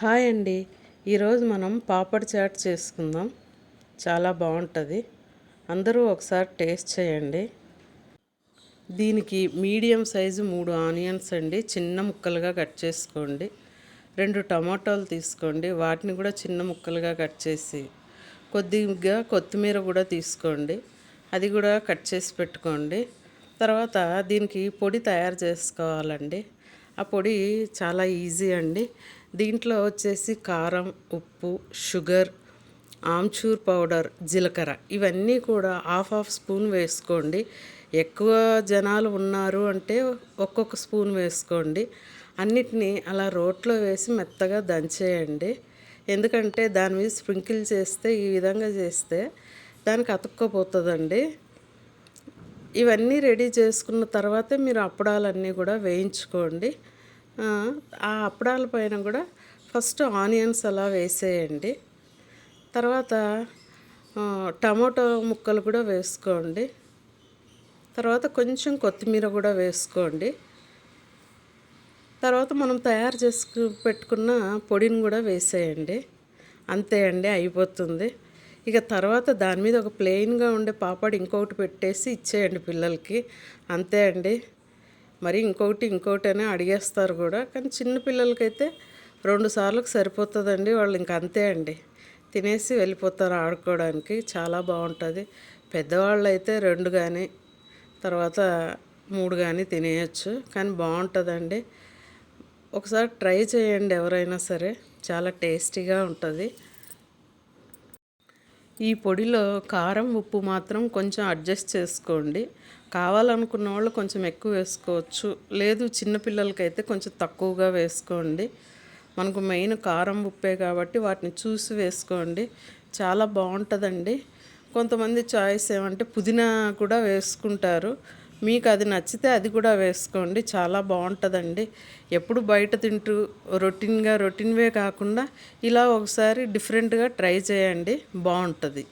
Hi అండి. ఈరోజు మనం పాపడ్ చాట్ చేసుకుందాం. చాలా బాగుంటుంది. అందరూ ఒకసారి టేస్ట్ చేయండి. దీనికి మీడియం సైజు మూడు ఆనియన్స్ అండి. చిన్న ముక్కలుగా కట్ చేసుకోండి. రెండు టమాటాలు తీసుకోండి. వాటిని కూడా చిన్న ముక్కలుగా కట్ చేసి కొద్దిగా కొత్తిమీర కూడా తీసుకోండి. అది కూడా కట్ చేసి పెట్టుకోండి. తర్వాత దీనికి పొడి తయారు చేసుకోవాలండి. ఆ పొడి చాలా ఈజీ అండి. దీంట్లో వచ్చేసి కారం ఉప్పు షుగర్ ఆమ్చూర్ పౌడర్ జీలకర్ర. ఇవన్నీ కూడా హాఫ్ హాఫ్ స్పూన్ వేసుకోండి. ఎక్కువ జనాలు ఉన్నారు అంటే ఒక్కొక్క స్పూన్ వేసుకోండి. అన్నిటినీ అలా రోట్లో వేసి మెత్తగా దంచేయండి. ఎందుకంటే దాని మీద స్ప్రింకిల్ చేస్తే ఈ విధంగా చేస్తే దానికి అతుక్కపోతుందండి. ఇవన్నీ రెడీ చేసుకున్న తర్వాతే మీరు అప్పడాలన్నీ కూడా వేయించుకోండి. ఆ అప్పడాల పైన కూడా ఫస్ట్ ఆనియన్స్ అలా వేసేయండి. తర్వాత టమాటో ముక్కలు కూడా వేసుకోండి. తర్వాత కొంచెం కొత్తిమీర కూడా వేసుకోండి. తర్వాత మనం తయారు చేసుకు పెట్టుకున్న పొడిని కూడా వేసేయండి. అంతే అండి అయిపోతుంది. ఇక తర్వాత దాని మీద ఒక ప్లెయిన్గా ఉండే పాపడ్ ఇంకొకటి పెట్టేసి ఇచ్చేయండి పిల్లలకి. అంతే అండి. మరి ఇంకొకటి ఇంకొకటి అని అడిగేస్తారు కూడా. కానీ చిన్న పిల్లలకైతే రెండు సార్లకు సరిపోతుందండి. వాళ్ళు ఇంక అంతే అండి. తినేసి వెళ్ళిపోతారు ఆడుకోవడానికి. చాలా బాగుంటుంది. పెద్దవాళ్ళు అయితే రెండు కానీ తర్వాత మూడు కానీ తినేయచ్చు. కానీ బాగుంటుందండి. ఒకసారి ట్రై చేయండి ఎవరైనా సరే. చాలా టేస్టీగా ఉంటుంది. ఈ పొడిలో కారం ఉప్పు మాత్రం కొంచెం అడ్జస్ట్ చేసుకోండి. కావాలనుకున్న వాళ్ళు కొంచెం ఎక్కువ వేసుకోవచ్చు. లేదు చిన్నపిల్లలకైతే కొంచెం తక్కువగా వేసుకోండి. మనకు మెయిన్ కారం ఉప్పే కాబట్టి వాటిని చూసి వేసుకోండి. చాలా బాగుంటుందండి. కొంతమంది చాయిస్ ఏమంటే పుదీనా కూడా వేసుకుంటారు. మీకు అది నచ్చితే అది కూడా వేసుకోండి. చాలా బాగుంటుందండి. ఎప్పుడు బయట తింటూ రొటీన్గా రొటీన్వే కాకుండా ఇలా ఒకసారి డిఫరెంట్గా ట్రై చేయండి. బాగుంటుంది.